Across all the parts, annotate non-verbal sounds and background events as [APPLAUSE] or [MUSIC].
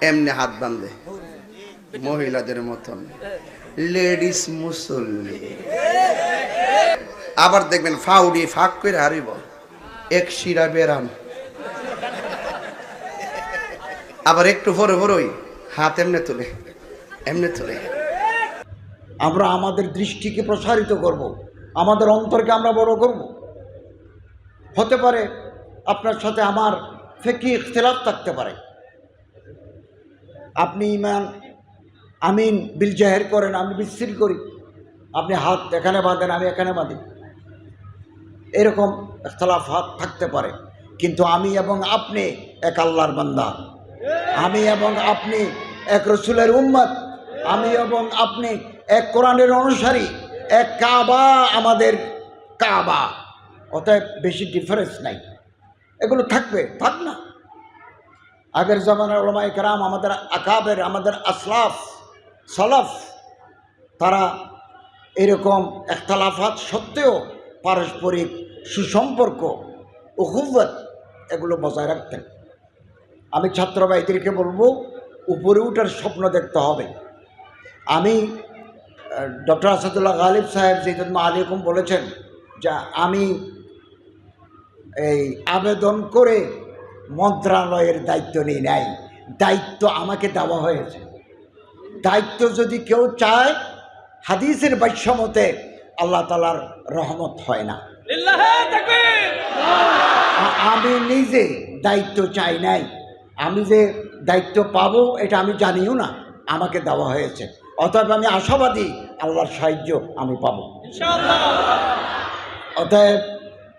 এমনি হাত বাঁধে মহিলাদের মতন। লেডিস মুসল্লি। আবার দেখবেন ফাউডি ফাঁক করে হারিব। এক শিরা বেরাম। আবার একটু ভরে ভরই হাত এমনে তুলে এমনে তুলে। আমরা আমাদের দৃষ্টিকে প্রসারিত করব। আমাদের অন্তরকে আমরা বড় করব। হতে পারে আপনার সাথে আমার ফেকি ইখতলাফ থাকতে পারে। আপনি ইমান, আমিন, বিল জাহের করেন, আমি বিস্তৃত করি। আপনি হাত এখানে বাঁধেন, আমি এখানে বাঁধি। এরকম ইখতলাফ হাত থাকতে পারে। কিন্তু আমি এবং আপনি এক আল্লাহর বান্দা। আমি এবং আপনি এক রসুলের উম্মত। আমি এবং আপনি এক কোরআনের অনুসারী। এক কাবা আমাদের কাবা। অতএব বেশি ডিফারেন্স নাই। এগুলো থাকবে, থাক না। আগের জমানার ওলামাই কারাম, আমাদের আকাবের, আমাদের আসলাফ, সলাফ, তারা এরকম একতলাফাত সত্ত্বেও পারস্পরিক সুসম্পর্ক উহুবত এগুলো বজায় রাখতেন। আমি ছাত্র বলব, উপরে উঠার স্বপ্ন দেখতে হবে। আমি ডক্টর আসাদুল্লাহ গালিব সাহেব যেদিন আলিকুম বলেছেন যে আমি এই আবেদন করে মন্ত্রণালয়ের দায়িত্ব নিই নাই দায়িত্ব আমাকে দেওয়া হয়েছে। দায়িত্ব যদি কেউ চায় হাদিসের বাক্যমতে আল্লাহ তালার রহমত হয় না। আমি নিজে দায়িত্ব চাই নাই। আমি যে দায়িত্ব পাবো এটা আমি জানিও না। আমাকে দেওয়া হয়েছে। অতএব আমি আশাবাদী আল্লাহর সাহায্য আমি পাবো। অতএব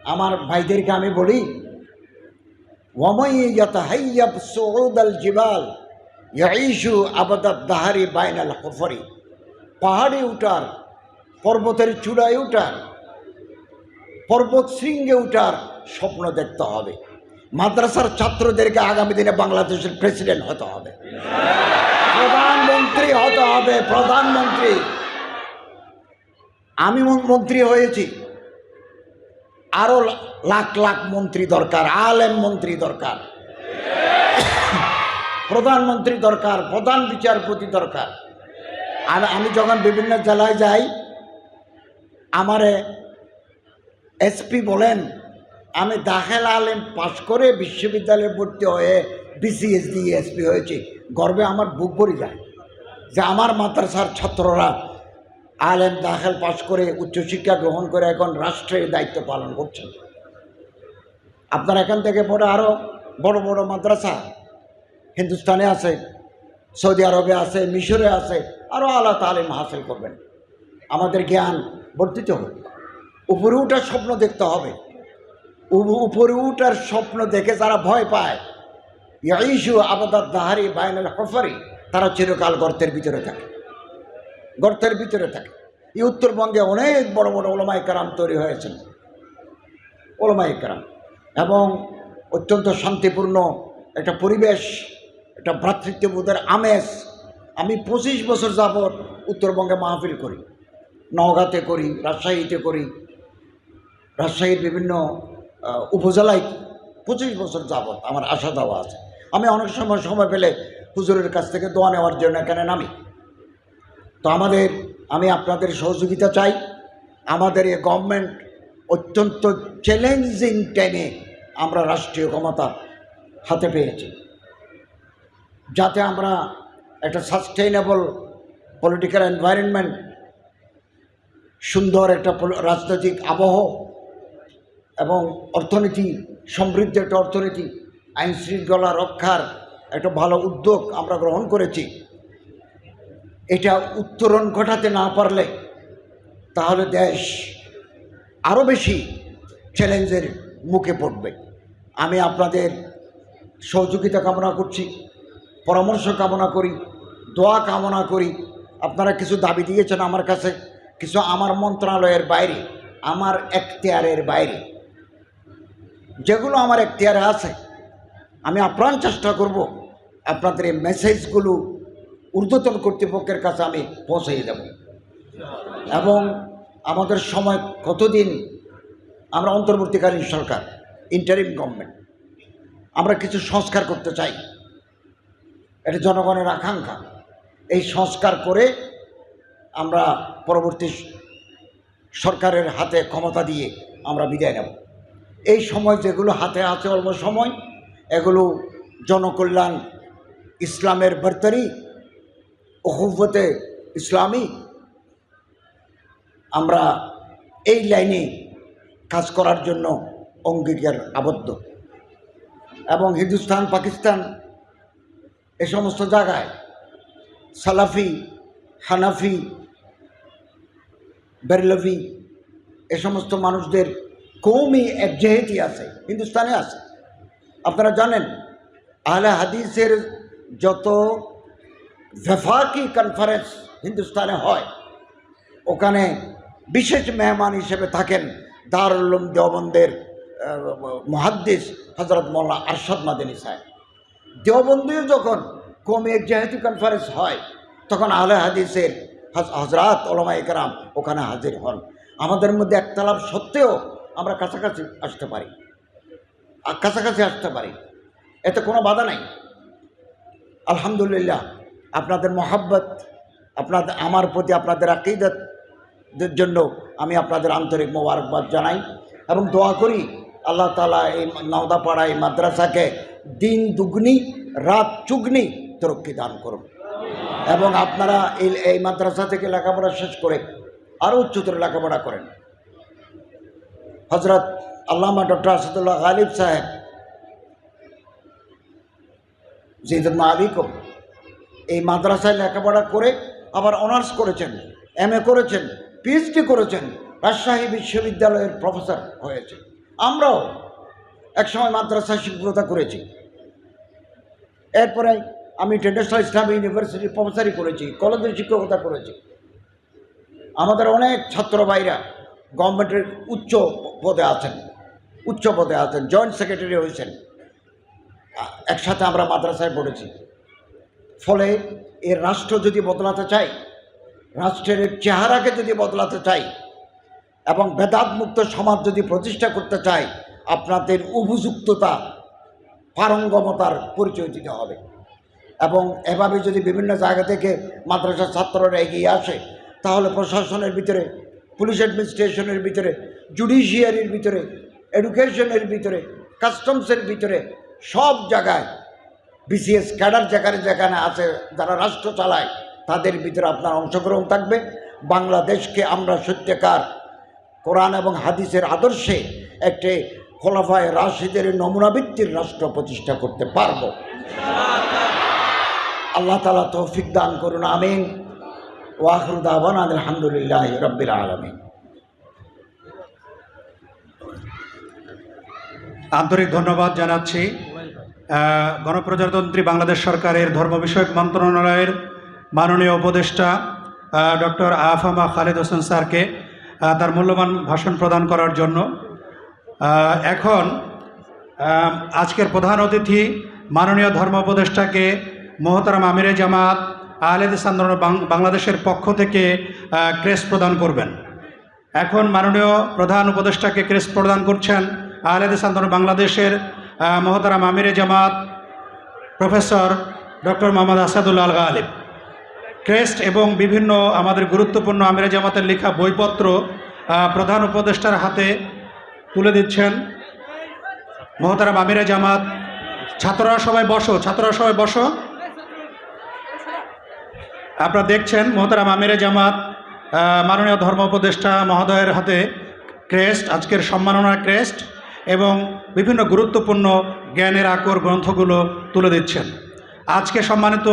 আমার ভাইদেরকে আমি বলি আবাদাত দাহারি বাইনাল হফরি। পাহাড়ে উঠার, পর্বতের চূড়ায় উঠার, পর্বত শৃঙ্গে উঠার স্বপ্ন দেখতে হবে। মাদ্রাসার ছাত্রদেরকে আগামী দিনে বাংলাদেশের প্রেসিডেন্ট হতে হবে। প্রধানমন্ত্রী হতে হবে, প্রধানমন্ত্রী। আমি মন- মন্ত্রী হয়েছি। আরও লাখ লাখ মন্ত্রী দরকার, আলেম মন্ত্রী দরকার। [COUGHS] প্রধানমন্ত্রী দরকার, প্রধান বিচারপতি দরকার। আর আমি যখন বিভিন্ন জেলায় যাই, আমারে এসপি বলেন, আমি দাখেল আলেম পাশ করে বিশ্ববিদ্যালয়ে ভর্তি হয়ে বিসিএস দিয়ে এসপি হয়েছি। গর্বে আমার বুক ভরে যায় যে আমার মাদ্রাসার ছাত্ররা আলেম দাখেল পাশ করে উচ্চশিক্ষা গ্রহণ করে এখন রাষ্ট্রের দায়িত্ব পালন করছেন। আপনার এখান থেকে পড়ে আরও বড় বড় মাদ্রাসা হিন্দুস্তানে আছে, সৌদি আরবে আছে, মিশরে আছে আরও আল্লাহ তালিম হাসিল করবেন। আমাদের জ্ঞান বর্ধিত হবে উপরে উঠার স্বপ্ন দেখতে হবে। উপরে উঠার স্বপ্ন দেখে যারা ভয় পায় ইয়াইশু আবাদাত দাহারি বায়নাল হফারি, তারা চিরকাল গর্তের ভিতরে থাকে। গর্তের ভিতরে থাকে। এই উত্তরবঙ্গে অনেক বড় বড় ওলমাই কারাম তৈরি হয়েছেন। ওলমাই কারাম। এবং অত্যন্ত শান্তিপূর্ণ একটা পরিবেশ, একটা ভ্রাতৃত্ববোধের আমেজ আমি পঁচিশ বছর যাবৎ উত্তরবঙ্গে মাহফিল করি। নওগাঁতে করি, রাজশাহীতে করি, রাজশাহীর বিভিন্ন উপজেলায় পঁচিশ বছর যাবৎ আমার আশা দেওয়া আছে। আমি অনেক সময় সময় পেলে হুজুরের কাছ থেকে দোয়া নেওয়ার জন্য এখানে নামি। তো আমাদের, আমি আপনাদের সহযোগিতা চাই। আমাদের এই গভর্নমেন্ট অত্যন্ত চ্যালেঞ্জিং টাইমে আমরা রাষ্ট্রীয় ক্ষমতা হাতে পেয়েছি। যাতে আমরা একটা সাস্টেইনেবল পলিটিক্যাল এনভায়রনমেন্ট সুন্দর একটা রাজনৈতিক আবহ এবং অর্থনীতি, সমৃদ্ধ একটা অর্থনীতি, আইন শৃঙ্খলা রক্ষার একটা ভালো উদ্যোগ আমরা গ্রহণ করেছি। এটা উত্তরণ ঘটাতে না পারলে তাহলে দেশ আরও বেশি চ্যালেঞ্জের মুখে পড়বে। আমি আপনাদের সহযোগিতা কামনা করছি, পরামর্শ কামনা করি, দোয়া কামনা করি। আপনারা কিছু দাবি দিয়েছেন আমার কাছে, কিছু আমার মন্ত্রণালয়ের বাইরে, আমার এখতিয়ারের বাইরে। যেগুলো আমার এখতিয়ারে আছে, আমি আপ্রাণ চেষ্টা করব আপনাদের এই মেসেজগুলো ঊর্ধ্বতন কর্তৃপক্ষের কাছে আমি পৌঁছে দেব। এবং আমাদের সময় কতদিন? আমরা অন্তর্বর্তীকালীন সরকার ইন্টারিম গভর্নমেন্ট আমরা কিছু সংস্কার করতে চাই। এটা জনগণের আকাঙ্ক্ষা। এই সংস্কার করে আমরা পরবর্তী সরকারের হাতে ক্ষমতা দিয়ে আমরা বিদায় নেব। এই সময় যেগুলো হাতে আছে অল্প সময়, এগুলো জনকল্যাণ, ইসলামের বর্তারি অহুবতে ইসলামী। আমরা এই লাইনে কাজ করার জন্য অঙ্গীকার আবদ্ধ। এবং হিন্দুস্তান, পাকিস্তান এ সমস্ত জায়গায় সালাফি, হানাফি, বেরলভি এ সমস্ত মানুষদের কৌমি একজেহেতি আছে, হিন্দুস্তানে আছে। আপনারা জানেন, আহলে হাদিসের যত ভেফাকি কনফারেন্স হিন্দুস্তানে হয় ওখানে বিশেষ মেহমান হিসেবে থাকেন দারুল উলুম দেওবন্দের মহাদ্দিস হজরত মোল্লা আরশাদ মাদিনী সাহেব দেওবন্দিও যখন কমি একজাহাতি কনফারেন্স হয় তখন আহলে হাদিসের হজ- হজরত ওলামা একরাম ওখানে হাজির হন আমাদের মধ্যে একতলাপ সত্ত্বেও আমরা কাছাকাছি আসতে পারি। কাছাকাছি আসতে পারি। এতে কোনো বাধা নাই। আলহামদুলিল্লাহ আপনাদের মহাব্বত আপনাদের আমার প্রতি আপনাদের আকিদতের জন্য আমি আপনাদের আন্তরিক মোবারকবাদ জানাই এবং দোয়া করি আল্লাহ তালা এই নওদাপাড়া এই মাদ্রাসাকে দিন দুগ্নি, রাত চুগনি তরক্কি দান করুন। এবং আপনারা এই এই মাদ্রাসা থেকে লেখাপড়া শেষ করে আরও উচ্চতর লেখাপড়া করেন। হজরত আল্লামা ডক্টর আসাদুল্লাহ গালিব সাহেব জিদুল্মা আলিকুম এই মাদ্রাসায় লেখাপড়া করে আবার অনার্স করেছেন এম করেছেন পিএইচডি করেছেন, রাজশাহী বিশ্ববিদ্যালয়ের প্রফেসর হয়েছে। আমরাও একসময় মাদ্রাসায় শিক্ষকতা করেছি। এরপরে আমি ইন্টারন্যাশনাল ইসলাম ইউনিভার্সিটি প্রফেসরই করেছি কলেজের শিক্ষকতা করেছি। আমাদের অনেক ছাত্র ভাইরা গভর্নমেন্টের উচ্চ পদে আছেন, উচ্চ পদে আছেন জয়েন্ট সেক্রেটারি হয়েছেন। একসাথে আমরা মাদ্রাসায় পড়েছি। ফলে এর রাষ্ট্র যদি বদলাতে চাই রাষ্ট্রের চেহারাকে যদি বদলাতে চাই এবং বেদাত মুক্ত সমাজ যদি প্রতিষ্ঠা করতে চাই আপনাদের উপযুক্ততা পারঙ্গমতার পরিচয় দিতে হবে। এবং এভাবে যদি বিভিন্ন জায়গা থেকে মাদ্রাসার ছাত্ররা এগিয়ে আসে, তাহলে প্রশাসনের ভিতরে, পুলিশ অ্যাডমিনিস্ট্রেশনের ভিতরে, জুডিশিয়ারির ভিতরে, এডুকেশনের ভিতরে, কাস্টমসের ভিতরে সব জায়গায় বিসিএস ক্যাডার যেখানে যেখানে আছে, যারা রাষ্ট্র চালায়, তাদের ভিতরে আপনার অংশগ্রহণ থাকবে। বাংলাদেশকে আমরা সত্যিকার কোরআন এবং হাদিসের আদর্শে একটি খোলাফায় রাশিদের নমুনাবৃত্তির রাষ্ট্র প্রতিষ্ঠা করতে পারব। আল্লাহ তালা তৌফিক দান করুন, আমিন। ওয়াহরুদাবান আলহামদুলিল্লাহ রব্বিল আলমিন। আন্তরিক ধন্যবাদ জানাচ্ছি। গণপ্রজাতন্ত্রী বাংলাদেশ সরকারের ধর্ম বিষয়ক মন্ত্রণালয়ের মাননীয় উপদেষ্টা ডক্টর আফামা খালেদ হোসেন স্যারকে তার মূল্যবান ভাষণ প্রদান করার জন্য। এখন আজকের প্রধান অতিথি মাননীয় ধর্ম উপদেষ্টাকে মোহতারাম আমিরে জামাত আহলেদিস আন্দোলন বাংলাদেশের পক্ষ থেকে আহ, ক্রেস্ট প্রদান করবেন। এখন মাননীয় প্রধান উপদেষ্টাকে ক্রেস্ট প্রদান করছেন আহলেদিস আন্দোলন বাংলাদেশের মহতারাম আমিরে জামাত, professor doctor Mohammad Asadullah Al Ghalib crest এবং বিভিন্ন আমাদের গুরুত্বপূর্ণ আমিরে জামাতের লেখা বইপত্র প্রধান উপদেষ্টার হাতে তুলে দিচ্ছেন মহতারাম আমিরে জামাত। ছাত্ররা সবাই বসো, ছাত্ররা সবাই বসো। আপনারা দেখছেন মোহতারাম আমিরে জামাত মাননীয় ধর্ম উপদেষ্টা মহোদয়ের হাতে ক্রেস্ট, আজকের সম্মাননা ক্রেস্ট। এবং বিভিন্ন গুরুত্বপূর্ণ জ্ঞানের আকর গ্রন্থগুলো তুলে দিচ্ছেন। আজকে সম্মানিত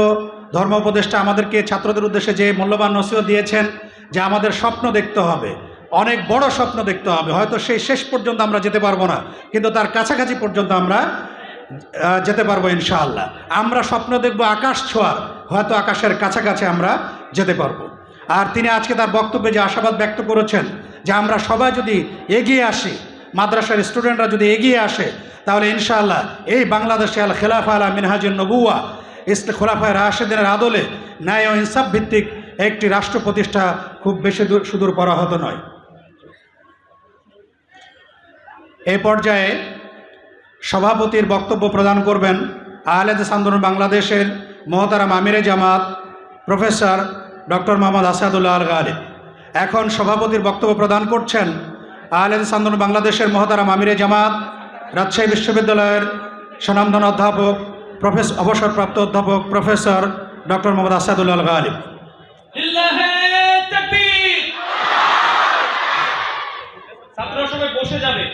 ধর্ম উপদেষ্টা আমাদেরকে ছাত্রদের উদ্দেশ্যে যে মূল্যবান নসিহত দিয়েছেন যে আমাদের স্বপ্ন দেখতে হবে, অনেক বড় স্বপ্ন দেখতে হবে, হয়তো সেই শেষ পর্যন্ত আমরা যেতে পারব না, কিন্তু তার কাছাকাছি পর্যন্ত আমরা যেতে পারব ইনশাআল্লাহ। আমরা স্বপ্ন দেখব আকাশ ছোঁয়ার, হয়তো আকাশের কাছাকাছি আমরা যেতে পারব। আর তিনি আজকে তার বক্তব্যে যে আশাবাদ ব্যক্ত করেছেন যে আমরা সবাই যদি এগিয়ে আসি মাদ্রাসার স্টুডেন্টরা যদি এগিয়ে আসে, তাহলে ইনশাআল্লাহ এই বাংলাদেশে আল খেলাফা আলা মিনহাজুল নবুয়া ইসলে খোলাফায় রাশেদিনের আদলে ন্যায় ও ইনসাফ ভিত্তিক একটি রাষ্ট্র প্রতিষ্ঠা খুব বেশি দূর, সুদূর পরাহত নয়। এই পর্যায়ে সভাপতির বক্তব্য প্রদান করবেন আহলেদ আন্দোলন বাংলাদেশের মহতারাম আমিরে জামাত প্রফেসর ডক্টর মোহাম্মদ আসাদুল্লাহ আল গালিব এখন সভাপতির বক্তব্য প্রদান করছেন আলেন সান্দন বাংলাদেশের মহতারাম আমিরে জামাত রাজশাহী বিশ্ববিদ্যালয়ের স্বনামধন অধ্যাপক প্রফেসর অবসরপ্রাপ্ত অধ্যাপক প্রফেসর ডক্টর মোহাম্মদ আসাদুল্লাহ আল গালিব ছাত্ররা সবাই বসে যাবে।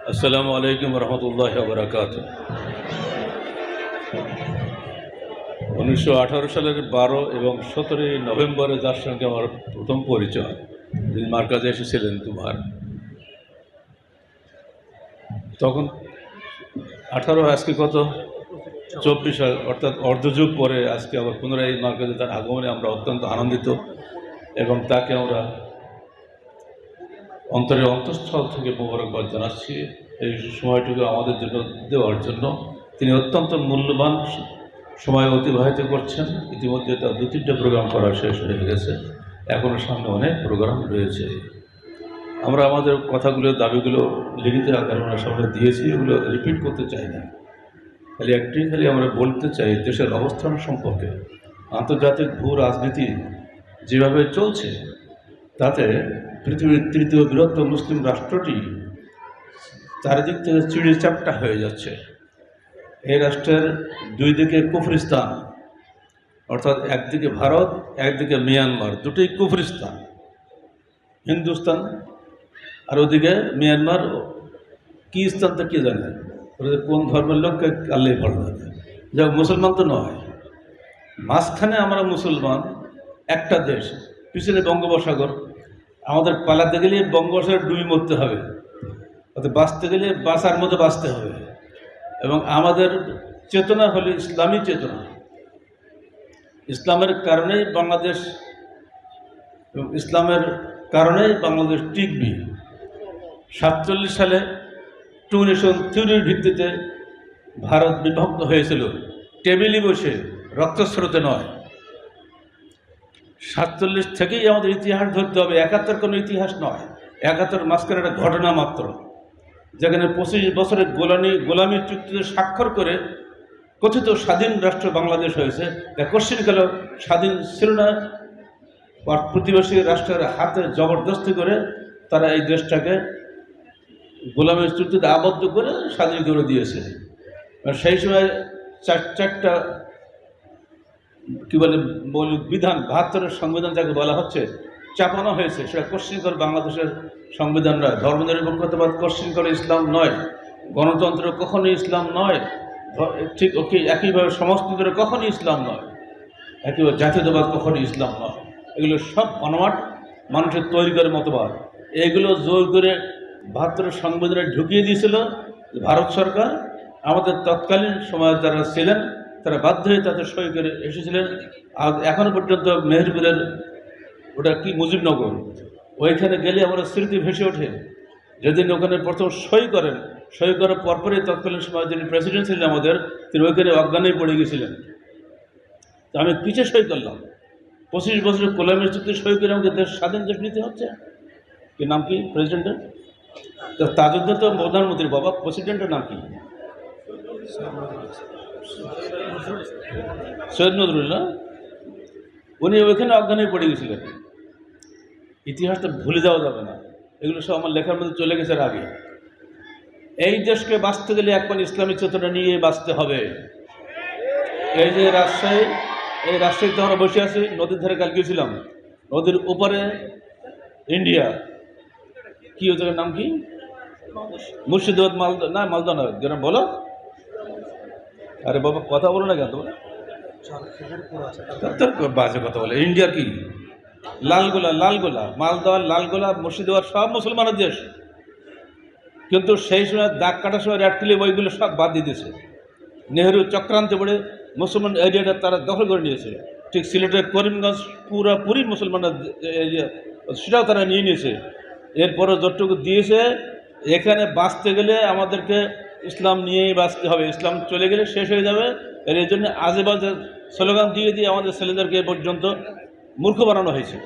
আসসালামু আলাইকুম রহমতুল্লাহ বরকাত উনিশশো আঠারো সালের বারো এবং সতেরোই নভেম্বরে যার সঙ্গে আমার প্রথম পরিচয়, যিনি মার্কাজে এসেছিলেন তোমার তখন আঠারো আজকে কত? চব্বিশ, অর্থাৎ অর্ধযুগ পরে আজকে আবার পুনরায় মার্কাজে তার আগমনে আমরা অত্যন্ত আনন্দিত এবং তাকে আমরা অন্তরের অন্তঃস্থল থেকে মোবারকবাদ জানাচ্ছি। এই সময়টুকু আমাদের জন্য দেওয়ার জন্য। তিনি অত্যন্ত মূল্যবান সময় অতিবাহিত করছেন। ইতিমধ্যে তার দু তিনটে প্রোগ্রাম করা শেষ হয়ে গেছে। এখনও সামনে অনেক প্রোগ্রাম রয়েছে। আমরা আমাদের কথাগুলো, দাবিগুলো লিখিত আকারে আমরা সামনে দিয়েছি, এগুলো রিপিট করতে চাই না। খালি একটি, খালি আমরা বলতে চাই, দেশের অবস্থান সম্পর্কে। আন্তর্জাতিক ভূ রাজনীতি যেভাবে চলছে, তাতে পৃথিবীর তৃতীয় বৃহত্তম মুসলিম রাষ্ট্রটি চারিদিক থেকে চিড়ে চাপটা হয়ে যাচ্ছে। এই রাষ্ট্রের দুই দিকে কুফরিস্তান, অর্থাৎ একদিকে ভারত, একদিকে মিয়ানমার। দুটোই কুফরিস্তান, হিন্দুস্তান আর ওদিকে মিয়ানমার। কী স্থান তা কে জানে? কোন ধর্মের লোককে আল্লাহ ভালো জানে যা মুসলমান তো নয়। মাঝখানে আমরা মুসলমান, একটা দেশ, পিছনে বঙ্গোপসাগর আমাদের পালাতে গেলে বঙ্গোপসাগর ডুবি মরতে হবে। অর্থাৎ বাঁচতে গেলে বাঁচার মতো বাঁচতে হবে। এবং আমাদের চেতনা হলো ইসলামী চেতনা। ইসলামের কারণেই বাংলাদেশ এবং ইসলামের কারণেই বাংলাদেশ টিকবি। সাতচল্লিশ সালে টু নেশন থিওরির ভিত্তিতে ভারত বিভক্ত হয়েছিল। টেবিলে বসে রক্তস্রোতে নয়। সাতচল্লিশ থেকেই আমাদের ইতিহাস ধরতে হবে। একাত্তর কোনো ইতিহাস নয়। একাত্তর মাঝখানে একটা ঘটনা মাত্র। যেখানে পঁচিশ বছরের গোলামি গোলামি চুক্তিতে স্বাক্ষর করে কথিত স্বাধীন রাষ্ট্র বাংলাদেশ হয়েছে। তা কোশ্চিনকাল স্বাধীন ছিল না? প্রতিবেশী রাষ্ট্রের হাতে জবরদস্তি করে তারা এই দেশটাকে গোলামের চুক্তিতে আবদ্ধ করে স্বাধীন করে দিয়েছে। সেই সময় চার, চারটা কী বলে, মৌলিক বিধান, বাহাত্তরের সংবিধান যাকে বলা হচ্ছে, চাপানো হয়েছে। সেটা কোশ্চিন করে বাংলাদেশের সংবিধান নয় ধর্মনিরপেক্ষতাবাদ কোশ্চিন করে ইসলাম নয়। গণতন্ত্র কখনোই ইসলাম নয়। ঠিক ওকে একইভাবে সমাজতন্ত্র কখনোই ইসলাম নয়। একইভাবে জাতীয়তাবাদ কখনোই ইসলাম নয়। এগুলো সব অনমাট মানুষের তৈরি করে মতবাদ। এগুলো জোর করে বাহাত্তরের সংবিধানে ঢুকিয়ে দিয়েছিল ভারত সরকার। আমাদের তৎকালীন সময় যারা ছিলেন তারা বাধ্য হয়ে তাদের সই করে এসেছিলেন এখনও পর্যন্ত মেহেরপুরের ওটা কি মুজিবনগর? ওইখানে গেলে আমরা স্মৃতি ভেসে ওঠে। যেদিন ওখানে প্রথম সই করেন, সই করার পরপরই তৎকালীন সময় যিনি প্রেসিডেন্ট ছিলেন আমাদের, তিনি ওইখানে অজ্ঞানেই পড়ে গেছিলেন। তো আমি পিছিয়ে সই করলাম? পঁচিশ বছরের কোলামের চুক্তি সই করে আমাকে দেশ, স্বাধীন দেশ নিতে হচ্ছে। কি নাম কি প্রেসিডেন্টের? তো তাজউদ্দিন তো প্রধানমন্ত্রী বাবা, প্রেসিডেন্টের নাম কি? সৈয়দ নজরুল্লাহ উনি ওইখানে অজ্ঞানে পড়ে গেছিলেন। ইতিহাসটা ভুলে যাওয়া যাবে না। এগুলো সব আমার লেখার মধ্যে চলে গেছে আগে। এই দেশকে বাঁচতে গেলে একবার ইসলামী চেতনা নিয়ে বাঁচতে হবে। এই যে রাজশাহী, এই রাজশাহীতে আমরা বসে আছি, নদীর ধারে কাল গিয়েছিলাম। নদীর উপরে ইন্ডিয়া। কি ওই নাম কি? মুর্শিদাবাদ, মালদা, না, মালদা নয়, যেন বলো। আরে বাবা কথা বলো না কেন তোমরা? বাজে কথা বলে। ইন্ডিয়ার কি? লালগোলা লালগোলা মালদা লালগোলা মুর্শিদাবাদ সব মুসলমানের দেশ। কিন্তু সেই সময় দাগ কাটার সময় রেড ক্লিপ ওইগুলো সব বাদ দিয়ে দিয়েছে। নেহেরু চক্রান্তে পড়ে মুসলমান এরিয়াটা তারা দখল করে নিয়েছে। ঠিক সিলেটের করিমগঞ্জ পুরাপুরি মুসলমানরা এরিয়া সেটাও তারা নিয়ে নিয়েছে। এরপরে যতটুকু দিয়েছে এখানে বাঁচতে গেলে আমাদেরকে ইসলাম নিয়েই বাঁচতে হবে। ইসলাম চলে গেলে শেষ হয়ে যাবে। এর জন্য আজে বাজে স্লোগান দিয়ে দিয়ে আমাদের ছেলেদেরকে এ পর্যন্ত মূর্খ বানানো হয়েছে।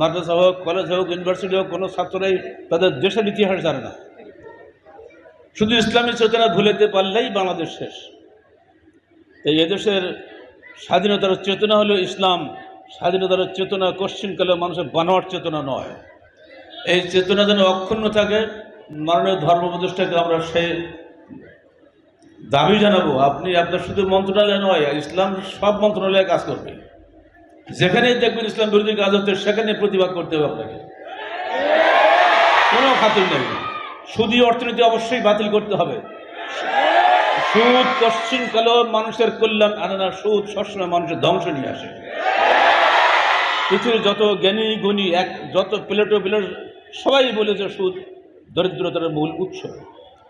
মাদ্রাসা হোক, কলেজ হোক, ইউনিভার্সিটি হোক, কোনো ছাত্ররাই তাদের দেশের ইতিহাস জানে না। শুধু ইসলামী চেতনা ভুলেতে পারলেই বাংলাদেশ শেষ। এই এদেশের স্বাধীনতার চেতনা হলো ইসলাম। স্বাধীনতার চেতনা কোশ্চিনকালে মানুষের বানোয়ার চেতনা নয়। এই চেতনা যেন অক্ষুণ্ণ থাকে, মাননীয় ধর্ম উপদেষ্টাকে আমরা সেই দাবি জানাব, আপনি, আপনার শুধু মন্ত্রণালয় নয়, ইসলাম সব মন্ত্রণালয়ে কাজ করবে। যেখানেই দেখবেন ইসলাম বিরোধী কাজ হচ্ছে সেখানে প্রতিবাদ করতে হবে আপনাকে। কোনো খাতির নেই। সুদী অর্থনীতি অবশ্যই বাতিল করতে হবে। সুদ, পশ্চিম কালো মানুষের কল্যাণ আনে না সুদ সবসময় মানুষের ধ্বংস নিয়ে আসে। পৃথিবীর যত জ্ঞানী, গুণী, এক, যত প্লেটো, প্লেট, সবাই বলেছে সুদ দরিদ্রতার মূল উৎস।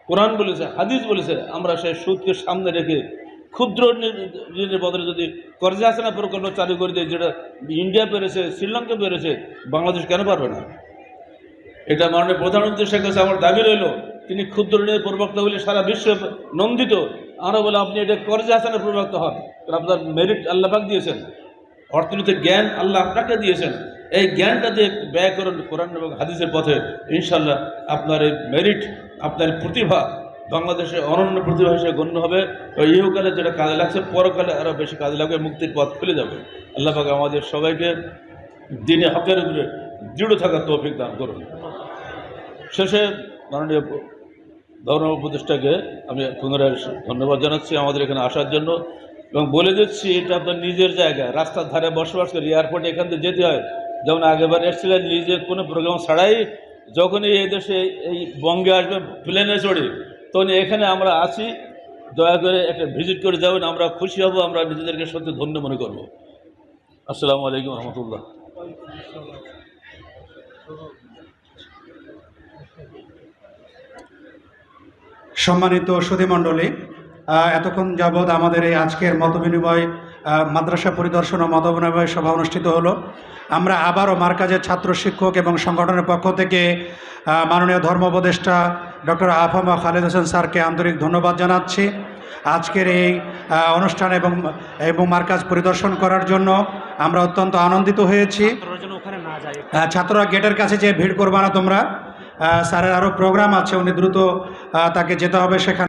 কোরআন বলেছে, হাদিস বলেছে, আমরা সেই সুদকে সামনে রেখে ক্ষুদ্র ঋণ- ঋণের বদলে যদি কর্জা হাসানা প্রকল্প চালু করে দিই যেটা ইন্ডিয়া পেরেছে, শ্রীলঙ্কা পেরেছে, বাংলাদেশ কেন পারবে না? এটা মাননীয় প্রধানমন্ত্রী শেখ হাসিনা আমার দাবি রইল, তিনি ক্ষুদ্র ঋণের প্রবক্তা বলে সারা বিশ্ব নন্দিত। আমরা বলে, আপনি এটা কর্জা হাসানের প্রবক্তা হন কারণ আপনার মেরিট আল্লাপাক দিয়েছেন। অর্থনীতির জ্ঞান আল্লাহ আপনাকে দিয়েছেন। এই জ্ঞানটা দিয়ে ব্যয় করুন কোরআন এবং হাদিসের পথে। ইনশাল্লাহ আপনার এই মেরিট আপনার প্রতিভা বাংলাদেশে অনন্য প্রতিভা হিসেবে গণ্য হবে। ইহকালে যেটা কাজে লাগছে পরকালে আরও বেশি কাজে লাগবে, মুক্তির পথ খুলে যাবে। আল্লাহ পাক আমাদের সবাইকে দিনে হকের উপরে দৃঢ় থাকার তৌফিক দান করুন। শেষে মাননীয় ধর্ম উপদেষ্টাকে আমি পুনরায় ধন্যবাদ জানাচ্ছি আমাদের এখানে আসার জন্য। এবং বলে দিচ্ছি, এটা আপনার নিজের জায়গা। রাস্তার ধারে বসবাস করি এয়ারপোর্টে এখান থেকে যেতে হয়। যেমন আগেবার এসেছিলেন নিজে কোনো প্রোগ্রাম ছাড়াই যখনই এই দেশে এই বঙ্গে আসবে প্লেনে চড়ে তখন এখানে আমরা আছি। দয়া করে একটা ভিজিট করে যাবেন, আমরা খুশি হব, আমরা নিজেদেরকে সত্যি ধন্য মনে করব। আসসালামু আলাইকুম রহমতুল্লাহ। সম্মানিত সুধীমণ্ডলী এতক্ষণ যাবৎ আমাদের এই আজকের মতবিনিময় মাদ্রাসা পরিদর্শন ও মতবিনিময় সভা অনুষ্ঠিত হলো। আমরা আবারও মার্কাজের ছাত্র শিক্ষক এবং সংগঠনের পক্ষ থেকে মাননীয় ধর্ম উপদেষ্টা ডক্টর আফামা খালেদ হোসেন স্যারকে আন্তরিক ধন্যবাদ জানাচ্ছি। আজকের এই অনুষ্ঠান এবং এবং মার্কাজ পরিদর্শন করার জন্য আমরা অত্যন্ত আনন্দিত হয়েছি। ছাত্ররা গেটের কাছে যে ভিড় করবা না তোমরা। স্যারের আরও প্রোগ্রাম আছে উনি দ্রুত তাকে যেতে হবে সেখানে।